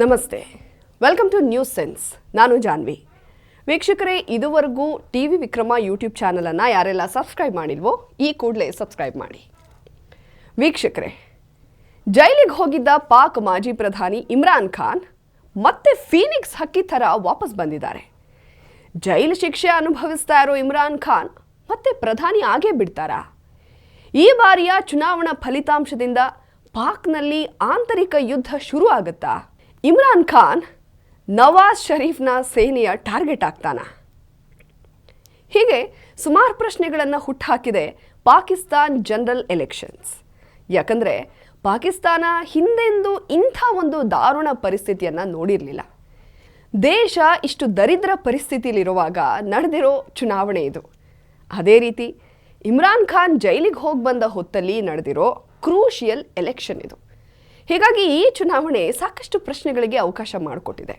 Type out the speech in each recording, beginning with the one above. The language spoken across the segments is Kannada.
ನಮಸ್ತೆ. ವೆಲ್ಕಮ್ ಟು ನ್ಯೂಸ್ ಸೆನ್ಸ್ ನಾನು ಜಾನ್ವಿ. ವೀಕ್ಷಕರೇ, ಇದುವರೆಗೂ ಟಿ ವಿ ವಿಕ್ರಮ ಯೂಟ್ಯೂಬ್ ಚಾನಲನ್ನು ಯಾರೆಲ್ಲ ಸಬ್ಸ್ಕ್ರೈಬ್ ಮಾಡಿಲ್ವೋ, ಈ ಕೂಡಲೇ ಸಬ್ಸ್ಕ್ರೈಬ್ ಮಾಡಿ. ವೀಕ್ಷಕರೇ, ಜೈಲಿಗೆ ಹೋಗಿದ್ದ ಪಾಕ್ ಮಾಜಿ ಪ್ರಧಾನಿ ಇಮ್ರಾನ್ ಖಾನ್ ಮತ್ತೆ ಫೀನಿಕ್ಸ್ ಹಕ್ಕಿ ಥರ ವಾಪಸ್ ಬಂದಿದ್ದಾರೆ. ಜೈಲು ಶಿಕ್ಷೆ ಅನುಭವಿಸ್ತಾ ಇರೋ ಇಮ್ರಾನ್ ಖಾನ್ ಮತ್ತೆ ಪ್ರಧಾನಿ ಆಗೇ ಬಿಡ್ತಾರಾ? ಈ ಬಾರಿಯ ಚುನಾವಣಾ ಫಲಿತಾಂಶದಿಂದ ಪಾಕ್ನಲ್ಲಿ ಆಂತರಿಕ ಯುದ್ಧ ಶುರು ಆಗುತ್ತಾ ಇಮ್ರಾನ್ ಖಾನ್ ನವಾಜ್ ಶರೀಫ್ನ ಸೇನೆಯ ಟಾರ್ಗೆಟ್ ಆಗ್ತಾನ. ಹೀಗೆ ಸುಮಾರು ಪ್ರಶ್ನೆಗಳನ್ನು ಹುಟ್ಟುಹಾಕಿದೆ ಪಾಕಿಸ್ತಾನ್ ಜನರಲ್ ಎಲೆಕ್ಷನ್ಸ್. ಯಾಕಂದರೆ ಪಾಕಿಸ್ತಾನ ಹಿಂದೆಂದೂ ಇಂಥ ಒಂದು ದಾರುಣ ಪರಿಸ್ಥಿತಿಯನ್ನು ನೋಡಿರಲಿಲ್ಲ. ದೇಶ ಇಷ್ಟು ದರಿದ್ರ ಪರಿಸ್ಥಿತಿಯಲ್ಲಿರುವಾಗ ನಡೆದಿರೋ ಚುನಾವಣೆ ಇದು. ಅದೇ ರೀತಿ ಇಮ್ರಾನ್ ಖಾನ್ ಜೈಲಿಗೆ ಹೋಗಿ ಬಂದ ಹೊತ್ತಲ್ಲಿ ನಡೆದಿರೋ ಕ್ರೂಷಿಯಲ್ ಎಲೆಕ್ಷನ್ ಇದು. ಹೀಗಾಗಿ ಈ ಚುನಾವಣೆ ಸಾಕಷ್ಟು ಪ್ರಶ್ನೆಗಳಿಗೆ ಅವಕಾಶ ಮಾಡಿಕೊಟ್ಟಿದೆ.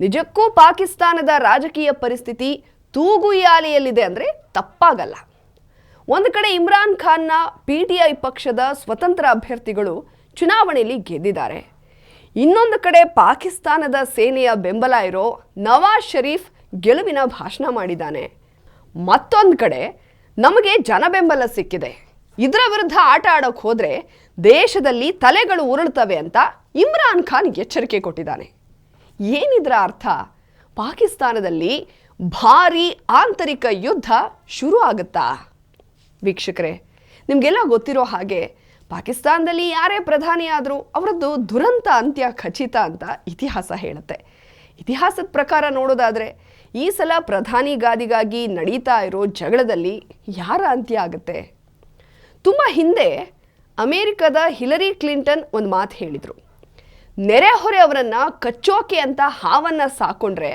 ನಿಜಕ್ಕೂ ಪಾಕಿಸ್ತಾನದ ರಾಜಕೀಯ ಪರಿಸ್ಥಿತಿ ತೂಗುಯಾಲಿಯಲ್ಲಿದೆ ಅಂದರೆ ತಪ್ಪಾಗಲ್ಲ. ಒಂದು ಕಡೆ ಇಮ್ರಾನ್ ಖಾನ್ನ ಪಿ ಟಿ ಐ ಪಕ್ಷದ ಸ್ವತಂತ್ರ ಅಭ್ಯರ್ಥಿಗಳು ಚುನಾವಣೆಯಲ್ಲಿ ಗೆದ್ದಿದ್ದಾರೆ. ಇನ್ನೊಂದು ಕಡೆ ಪಾಕಿಸ್ತಾನದ ಸೇನೆಯ ಬೆಂಬಲ ಇರೋ ನವಾಜ್ ಷರೀಫ್ ಗೆಲುವಿನ ಭಾಷಣ ಮಾಡಿದ್ದಾನೆ. ಮತ್ತೊಂದು ಕಡೆ ನಮಗೆ ಜನಬೆಂಬಲ ಸಿಕ್ಕಿದೆ. ಇದರ ವಿರುದ್ಧ ಆಟ ಆಡೋಕ್ಕೆ ಹೋದರೆ ದೇಶದಲ್ಲಿ ತಲೆಗಳು ಉರುಳ್ತವೆ ಅಂತ ಇಮ್ರಾನ್ ಖಾನ್ ಎಚ್ಚರಿಕೆ ಕೊಟ್ಟಿದ್ದಾನೆ. ಏನಿದ್ರ ಅರ್ಥ? ಪಾಕಿಸ್ತಾನದಲ್ಲಿ ಭಾರಿ ಆಂತರಿಕ ಯುದ್ಧ ಶುರು ಆಗುತ್ತಾ? ವೀಕ್ಷಕರೇ, ನಿಮಗೆಲ್ಲ ಗೊತ್ತಿರೋ ಹಾಗೆ ಪಾಕಿಸ್ತಾನದಲ್ಲಿ ಯಾರೇ ಪ್ರಧಾನಿಯಾದರೂ ಅವರದ್ದು ದುರಂತ ಅಂತ್ಯ ಖಚಿತ ಅಂತ ಇತಿಹಾಸ ಹೇಳುತ್ತೆ. ಇತಿಹಾಸದ ಪ್ರಕಾರ ನೋಡೋದಾದರೆ, ಈ ಸಲ ಪ್ರಧಾನಿ ಗಾದಿಗಾಗಿ ನಡೀತಾ ಇರೋ ಜಗಳದಲ್ಲಿ ಯಾರ ಅಂತ್ಯ ಆಗುತ್ತೆ? ತುಂಬ ಹಿಂದೆ ಅಮೇರಿಕದ ಹಿಲರಿ ಕ್ಲಿಂಟನ್ ಒಂದು ಮಾತು ಹೇಳಿದರು. ನೆರೆಹೊರೆ ಅವರನ್ನು ಕಚ್ಚೋಕೆ ಅಂತ ಹಾವನ್ನು ಸಾಕೊಂಡ್ರೆ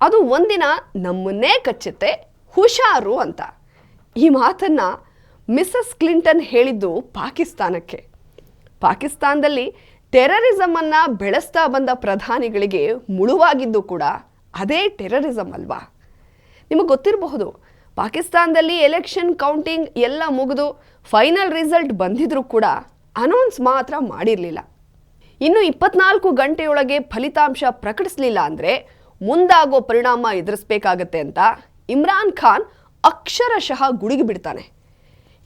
ಅದು ಒಂದಿನ ನಮ್ಮನ್ನೇ ಕಚ್ಚುತ್ತೆ, ಹುಷಾರು ಅಂತ. ಈ ಮಾತನ್ನು ಮಿಸಸ್ ಕ್ಲಿಂಟನ್ ಹೇಳಿದ್ದು ಪಾಕಿಸ್ತಾನಕ್ಕೆ. ಪಾಕಿಸ್ತಾನದಲ್ಲಿ ಟೆರರಿಸಮನ್ನು ಬೆಳೆಸ್ತಾ ಬಂದ ಪ್ರಧಾನಿಗಳಿಗೆ ಮುಳುವಾಗಿದ್ದು ಕೂಡ ಅದೇ ಟೆರರಿಸಮ್ ಅಲ್ವಾ? ನಿಮಗೆ ಗೊತ್ತಿರಬಹುದು ಪಾಕಿಸ್ತಾನದಲ್ಲಿ ಎಲೆಕ್ಷನ್ ಕೌಂಟಿಂಗ್ ಎಲ್ಲ ಮುಗಿದು ಫೈನಲ್ ರಿಸಲ್ಟ್ ಬಂದಿದ್ರೂ ಕೂಡ ಅನೌನ್ಸ್ ಮಾತ್ರ ಮಾಡಿರಲಿಲ್ಲ. ಇನ್ನು ಇಪ್ಪತ್ನಾಲ್ಕು ಗಂಟೆಯೊಳಗೆ ಫಲಿತಾಂಶ ಪ್ರಕಟಿಸಲಿಲ್ಲ ಅಂದರೆ ಮುಂದಾಗೋ ಪರಿಣಾಮ ಎದುರಿಸಬೇಕಾಗತ್ತೆ ಅಂತ ಇಮ್ರಾನ್ ಖಾನ್ ಅಕ್ಷರಶಃ ಗುಡುಗಿ ಬಿಡ್ತಾನೆ.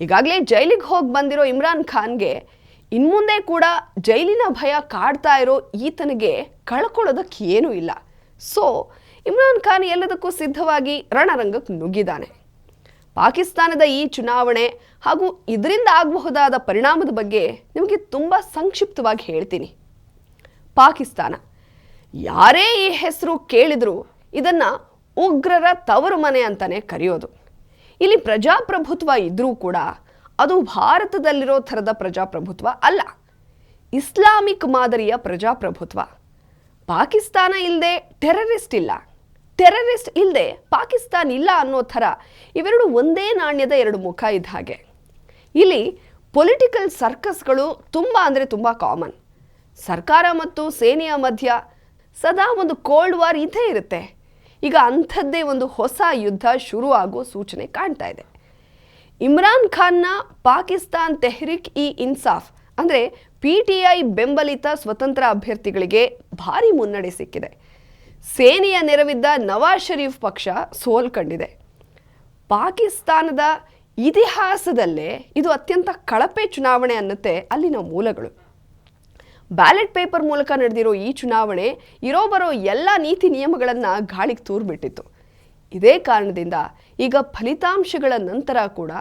ಈಗಾಗಲೇ ಜೈಲಿಗೆ ಹೋಗಿ ಬಂದಿರೋ ಇಮ್ರಾನ್ ಖಾನ್ಗೆ ಇನ್ಮುಂದೆ ಕೂಡ ಜೈಲಿನ ಭಯ ಕಾಡ್ತಾ ಇರೋ ಈತನಿಗೆ ಕಳ್ಕೊಳ್ಳೋದಕ್ಕೆ ಏನೂ ಇಲ್ಲ. ಸೊ ಇಮ್ರಾನ್ ಖಾನ್ ಎಲ್ಲದಕ್ಕೂ ಸಿದ್ಧವಾಗಿ ರಣರಂಗಕ್ಕೆ ನುಗ್ಗಿದ್ದಾನೆ. ಪಾಕಿಸ್ತಾನದ ಈ ಚುನಾವಣೆ ಹಾಗೂ ಇದರಿಂದ ಆಗಬಹುದಾದ ಪರಿಣಾಮದ ಬಗ್ಗೆ ನಿಮಗೆ ತುಂಬ ಸಂಕ್ಷಿಪ್ತವಾಗಿ ಹೇಳ್ತೀನಿ. ಪಾಕಿಸ್ತಾನ. ಯಾರೇ ಈ ಹೆಸರು ಕೇಳಿದರೂ ಇದನ್ನು ಉಗ್ರರ ತವರು ಮನೆ ಅಂತಲೇ ಕರೆಯೋದು. ಇಲ್ಲಿ ಪ್ರಜಾಪ್ರಭುತ್ವ ಇದ್ದರೂ ಕೂಡ ಅದು ಭಾರತದಲ್ಲಿರೋ ಥರದ ಪ್ರಜಾಪ್ರಭುತ್ವ ಅಲ್ಲ. ಇಸ್ಲಾಮಿಕ್ ಮಾದರಿಯ ಪ್ರಜಾಪ್ರಭುತ್ವ. ಪಾಕಿಸ್ತಾನ ಇಲ್ಲದೆ ಟೆರರಿಸ್ಟ್ ಇಲ್ಲ. ಟೆರರಿಸ್ಟ್ ಇಲ್ಲದೆ ಪಾಕಿಸ್ತಾನ್ ಇಲ್ಲ ಅನ್ನೋ ಥರ ಇವೆರಡು ಒಂದೇ ನಾಣ್ಯದ ಎರಡು ಮುಖ ಇದ್ದ ಹಾಗೆ. ಇಲ್ಲಿ ಪೊಲಿಟಿಕಲ್ ಸರ್ಕಸ್ಗಳು ತುಂಬ ಅಂದರೆ ತುಂಬ ಕಾಮನ್. ಸರ್ಕಾರ ಮತ್ತು ಸೇನೆಯ ಮಧ್ಯ ಸದಾ ಒಂದು ಕೋಲ್ಡ್ ವಾರ್ ಇದ್ದೇ ಇರುತ್ತೆ. ಈಗ ಅಂಥದ್ದೇ ಒಂದು ಹೊಸ ಯುದ್ಧ ಶುರು ಆಗೋ ಸೂಚನೆ ಕಾಣ್ತಾ ಇದೆ. ಇಮ್ರಾನ್ ಖಾನ್ನ ಪಾಕಿಸ್ತಾನ್ ತೆಹ್ರಿಕ್ ಇ ಇನ್ಸಾಫ್ ಅಂದರೆ ಪಿ ಟಿ ಐ ಬೆಂಬಲಿತ ಸ್ವತಂತ್ರ ಅಭ್ಯರ್ಥಿಗಳಿಗೆ ಭಾರಿ ಮುನ್ನಡೆ ಸಿಕ್ಕಿದೆ. ಸೇನೆಯ ನೆರವಿದ್ದ ನವಾಜ್ ಷರೀಫ್ ಪಕ್ಷ ಸೋಲ್ ಕಂಡಿದೆ. ಪಾಕಿಸ್ತಾನದ ಇತಿಹಾಸದಲ್ಲೇ ಇದು ಅತ್ಯಂತ ಕಳಪೆ ಚುನಾವಣೆ ಅನ್ನುತ್ತೆ ಅಲ್ಲಿನ ಮೂಲಗಳು. ಬ್ಯಾಲೆಟ್ ಪೇಪರ್ ಮೂಲಕ ನಡೆದಿರೋ ಈ ಚುನಾವಣೆ ಇರೋ ಬರೋ ಎಲ್ಲ ನೀತಿ ನಿಯಮಗಳನ್ನು ಗಾಳಿಗೆ ತೂರ್ಬಿಟ್ಟಿತ್ತು. ಇದೇ ಕಾರಣದಿಂದ ಈಗ ಫಲಿತಾಂಶಗಳ ನಂತರ ಕೂಡ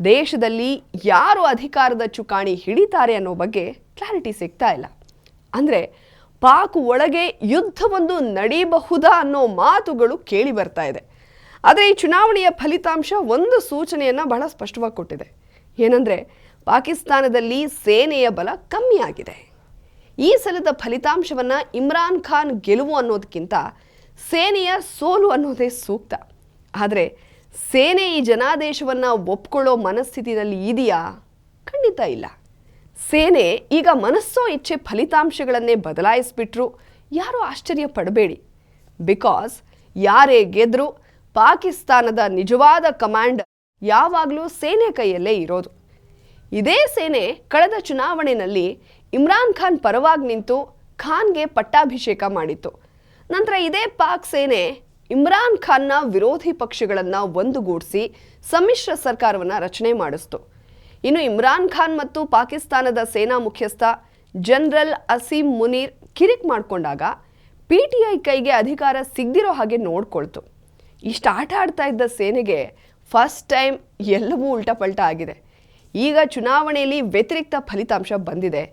ದೇಶದಲ್ಲಿ ಯಾರು ಅಧಿಕಾರದ ಚುಕಾಣಿ ಹಿಡಿತಾರೆ ಅನ್ನೋ ಬಗ್ಗೆ ಕ್ಲಾರಿಟಿ ಸಿಗ್ತಾ ಇಲ್ಲ. ಅಂದರೆ ಪಾಕ್ ಒಳಗೆ ಯುದ್ಧವೊಂದು ನಡೆಯಬಹುದಾ ಅನ್ನೋ ಮಾತುಗಳು ಕೇಳಿ ಬರ್ತಾ ಇದೆ. ಆದರೆ ಈ ಚುನಾವಣೆಯ ಫಲಿತಾಂಶ ಒಂದು ಸೂಚನೆಯನ್ನು ಬಹಳ ಸ್ಪಷ್ಟವಾಗಿ ಕೊಟ್ಟಿದೆ. ಏನಂದರೆ, ಪಾಕಿಸ್ತಾನದಲ್ಲಿ ಸೇನೆಯ ಬಲ ಕಮ್ಮಿ ಆಗಿದೆ. ಈ ಸಲದ ಫಲಿತಾಂಶವನ್ನು ಇಮ್ರಾನ್ ಖಾನ್ ಗೆಲುವು ಅನ್ನೋದಕ್ಕಿಂತ ಸೇನೆಯ ಸೋಲು ಅನ್ನೋದೇ ಸೂಕ್ತ. ಆದರೆ, ಸೇನೆ ಈ ಜನಾದೇಶವನ್ನು ಒಪ್ಕೊಳ್ಳೋ ಮನಸ್ಥಿತಿನಲ್ಲಿ ಇದೆಯಾ? ಖಂಡಿತ ಇಲ್ಲ. ಸೇನೆ ಈಗ ಮನಸ್ಸೋ ಇಚ್ಛೆ ಫಲಿತಾಂಶಗಳನ್ನೇ ಬದಲಾಯಿಸಿಬಿಟ್ರು. ಯಾರೂ ಆಶ್ಚರ್ಯ ಪಡಬೇಡಿ. ಬಿಕಾಸ್ ಯಾರೇ ಗೆದ್ರೂ ಪಾಕಿಸ್ತಾನದ ನಿಜವಾದ ಕಮಾಂಡ್ ಯಾವಾಗಲೂ ಸೇನೆ ಕೈಯಲ್ಲೇ ಇರೋದು. ಇದೇ ಸೇನೆ ಕಳೆದ ಚುನಾವಣೆಯಲ್ಲಿ ಇಮ್ರಾನ್ ಖಾನ್ ಪರವಾಗಿ ನಿಂತು ಖಾನ್ಗೆ ಪಟ್ಟಾಭಿಷೇಕ ಮಾಡಿತ್ತು. ನಂತರ ಇದೇ ಪಾಕ್ ಸೇನೆ ಇಮ್ರಾನ್ ಖಾನ್ನ ವಿರೋಧಿ ಪಕ್ಷಗಳನ್ನು ಒಂದುಗೂಡಿಸಿ ಸಮ್ಮಿಶ್ರ ಸರ್ಕಾರವನ್ನು ರಚನೆ ಮಾಡಿಸ್ತು. ಇನ್ನು ಇಮ್ರಾನ್ ಖಾನ್ ಮತ್ತು ಪಾಕಿಸ್ತಾನದ ಸೇನಾ ಮುಖ್ಯಸ್ಥ ಜನರಲ್ ಅಸೀಂ ಮುನೀರ್ ಕಿರಿಕ್ ಮಾಡಿಕೊಂಡಾಗ ಪಿ ಟಿ ಐ ಕೈಗೆ ಅಧಿಕಾರ ಸಿಗದಿರೋ ಹಾಗೆ ನೋಡ್ಕೊಳ್ತು. ಇಷ್ಟು ಆಟ ಆಡ್ತಾ ಇದ್ದ ಸೇನೆಗೆ ಫಸ್ಟ್ ಟೈಮ್ ಎಲ್ಲವೂ ಉಲ್ಟಪಲ್ಟ ಆಗಿದೆ. ಈಗ ಚುನಾವಣೆಯಲ್ಲಿ ವ್ಯತಿರಿಕ್ತ ಫಲಿತಾಂಶ ಬಂದಿದೆ.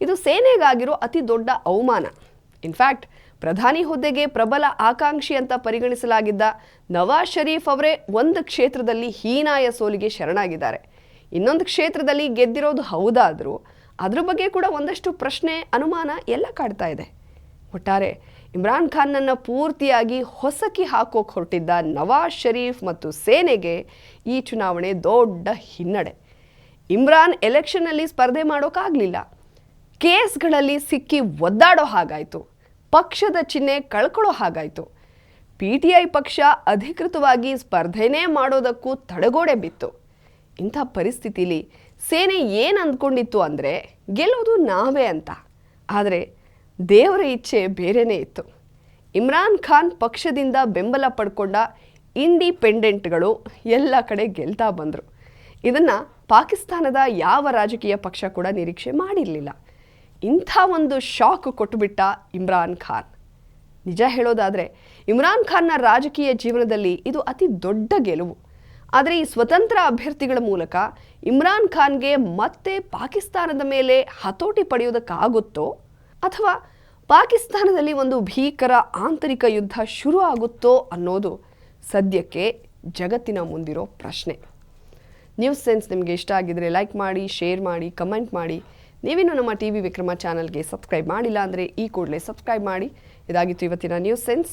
ಇದು ಸೇನೆಗಾಗಿರೋ ಅತಿ ದೊಡ್ಡ ಅವಮಾನ. ಇನ್ಫ್ಯಾಕ್ಟ್ ಪ್ರಧಾನಿ ಹುದ್ದೆಗೆ ಪ್ರಬಲ ಆಕಾಂಕ್ಷಿ ಅಂತ ಪರಿಗಣಿಸಲಾಗಿದ್ದ ನವಾಜ್ ಶರೀಫ್ ಅವರೇ ಒಂದು ಕ್ಷೇತ್ರದಲ್ಲಿ ಹೀನಾಯ ಸೋಲಿಗೆ ಶರಣಾಗಿದ್ದಾರೆ. ಇನ್ನೊಂದು ಕ್ಷೇತ್ರದಲ್ಲಿ ಗೆದ್ದಿರೋದು ಹೌದಾದರೂ ಅದ್ರ ಬಗ್ಗೆ ಕೂಡ ಒಂದಷ್ಟು ಪ್ರಶ್ನೆ, ಅನುಮಾನ ಎಲ್ಲ ಕಾಡ್ತಾ ಇದೆ. ಒಟ್ಟಾರೆ ಇಮ್ರಾನ್ ಖಾನ್ನನ್ನು ಪೂರ್ತಿಯಾಗಿ ಹೊಸಕಿ ಹಾಕೋಕೆ ಹೊರಟಿದ್ದ ನವಾಜ್ ಶರೀಫ್ ಮತ್ತು ಸೇನೆಗೆ ಈ ಚುನಾವಣೆ ದೊಡ್ಡ ಹಿನ್ನಡೆ. ಇಮ್ರಾನ್ ಎಲೆಕ್ಷನ್ನಲ್ಲಿ ಸ್ಪರ್ಧೆ ಮಾಡೋಕ್ಕಾಗಲಿಲ್ಲ ಕೇಸ್ಗಳಲ್ಲಿ ಸಿಕ್ಕಿ ಒದ್ದಾಡೋ ಹಾಗಾಯಿತು. ಪಕ್ಷದ ಚಿಹ್ನೆ ಕಳ್ಕೊಳ್ಳೋ ಹಾಗಾಯಿತು. ಪಿ ಟಿ ಐ ಪಕ್ಷ ಅಧಿಕೃತವಾಗಿ ಸ್ಪರ್ಧೆನೇ ಮಾಡೋದಕ್ಕೂ ತಡೆಗೋಡೆ ಬಿತ್ತು. ಇಂಥ ಪರಿಸ್ಥಿತಿಲಿ ಸೇನೆ ಏನು ಅಂದ್ಕೊಂಡಿತ್ತು ಅಂದರೆ ಗೆಲ್ಲೋದು ನಾವೇ ಅಂತ. ಆದರೆ ದೇವರ ಇಚ್ಛೆ ಬೇರೆಯೇ ಇತ್ತು. ಇಮ್ರಾನ್ ಖಾನ್ ಪಕ್ಷದಿಂದ ಬೆಂಬಲ ಪಡ್ಕೊಂಡ ಇಂಡಿಪೆಂಡೆಂಟ್ಗಳು ಎಲ್ಲ ಕಡೆ ಗೆಲ್ತಾ ಬಂದರು. ಇದನ್ನು ಪಾಕಿಸ್ತಾನದ ಯಾವ ರಾಜಕೀಯ ಪಕ್ಷ ಕೂಡ ನಿರೀಕ್ಷೆ ಮಾಡಿರಲಿಲ್ಲ. ಇಂಥ ಒಂದು ಶಾಕ್ ಕೊಟ್ಟುಬಿಟ್ಟ ಇಮ್ರಾನ್ ಖಾನ್. ನಿಜ ಹೇಳೋದಾದರೆ ಇಮ್ರಾನ್ ಖಾನ್ನ ರಾಜಕೀಯ ಜೀವನದಲ್ಲಿ ಇದು ಅತಿ ದೊಡ್ಡ ಗೆಲುವು. ಆದರೆ ಈ ಸ್ವತಂತ್ರ ಅಭ್ಯರ್ಥಿಗಳ ಮೂಲಕ ಇಮ್ರಾನ್ ಖಾನ್ಗೆ ಮತ್ತೆ ಪಾಕಿಸ್ತಾನದ ಮೇಲೆ ಹತೋಟಿ ಪಡೆಯೋದಕ್ಕಾಗುತ್ತೋ ಅಥವಾ ಪಾಕಿಸ್ತಾನದಲ್ಲಿ ಒಂದು ಭೀಕರ ಆಂತರಿಕ ಯುದ್ಧ ಶುರು ಆಗುತ್ತೋ ಅನ್ನೋದು ಸದ್ಯಕ್ಕೆ ಜಗತ್ತಿನ ಮುಂದಿರೋ ಪ್ರಶ್ನೆ. ನ್ಯೂಸ್ ಸೆನ್ಸ್ ನಿಮಗೆ ಇಷ್ಟ ಆಗಿದ್ರೆ ಲೈಕ್ ಮಾಡಿ, ಶೇರ್ ಮಾಡಿ, ಕಮೆಂಟ್ ಮಾಡಿ. ನೀವಿನ್ನೂ ನಮ್ಮ ಟಿ ವಿ ವಿಕ್ರಮ ಚಾನಲ್ಗೆ ಸಬ್ಸ್ಕ್ರೈಬ್ ಮಾಡಿಲ್ಲ ಅಂದರೆ ಈ ಕೂಡಲೇ ಸಬ್ಸ್ಕ್ರೈಬ್ ಮಾಡಿ. ಇದಾಗಿತ್ತು ಇವತ್ತಿನ ನ್ಯೂಸ್ ಸೆನ್ಸ್.